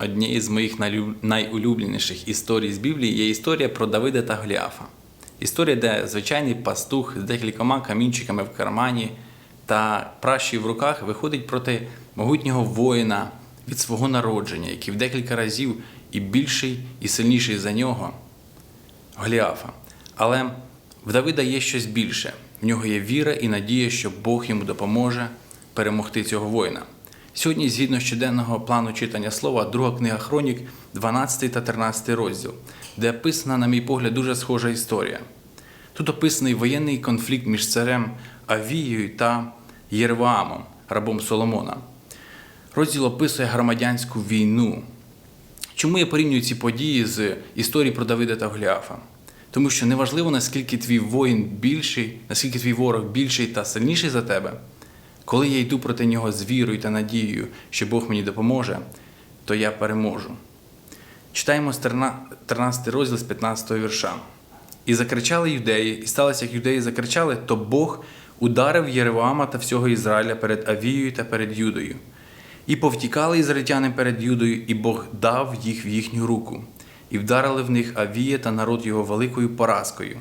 однієї з моїх найулюбленіших історій з Біблії є історія про Давида та Голіафа. Історія, де звичайний пастух з декількома камінчиками в кармані та пращою в руках виходить проти могутнього воїна від свого народження, який в декілька разів і більший, і сильніший за нього. Голіафа. Але в Давида є щось більше. В нього є віра і надія, що Бог йому допоможе перемогти цього воїна. Сьогодні, згідно щоденного плану читання слова, друга книга Хронік, 12 та 13 розділ, де описана, на мій погляд, дуже схожа історія. Тут описаний воєнний конфлікт між царем Авією та Єрваамом, рабом Соломона. Розділ описує громадянську війну, Чому я порівнюю ці події з історією про Давида та Голіафа? Тому що неважливо, наскільки твій воїн більший, наскільки твій ворог більший та сильніший за тебе, коли я йду проти нього з вірою та надією, що Бог мені допоможе, то я переможу. Читаємо з 13 розділ з 15 вірша. І закричали юдеї, і сталося, як юдеї закричали, то Бог ударив Єревоама та всього Ізраїля перед Авією та перед Юдою. І повтікали ізраїльтяни перед Юдою, і Бог дав їх в їхню руку, і вдарили в них Авія та народ його великою поразкою,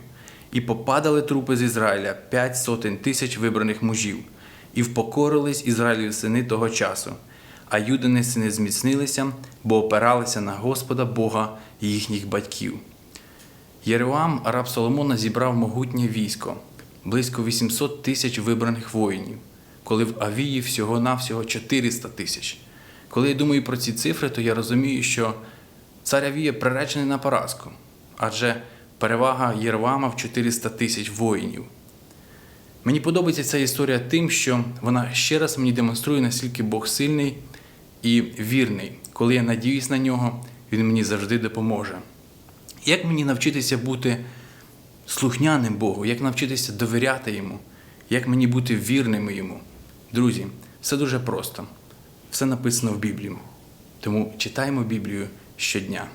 і попадали трупи з Ізраїля п'ять сотень тисяч вибраних мужів, і впокорились Ізраїлеві сини того часу. А юдини сини зміцнилися, бо опиралися на Господа Бога їхніх батьків. Єреоам, араб Соломона, зібрав могутнє військо, близько 800 тисяч вибраних воїнів, коли в Авії всього-навсього 400 тисяч. Коли я думаю про ці цифри, то я розумію, що цар Авія приречений на поразку, адже перевага Єрвама в 400 тисяч воїнів. Мені подобається ця історія тим, що вона ще раз мені демонструє, наскільки Бог сильний і вірний. Коли я надіюсь на нього, він мені завжди допоможе. Як мені навчитися бути слухняним Богу, як навчитися довіряти Йому, як мені бути вірним Йому? Друзі, все дуже просто. Все написано в Біблії. Тому читаємо Біблію щодня.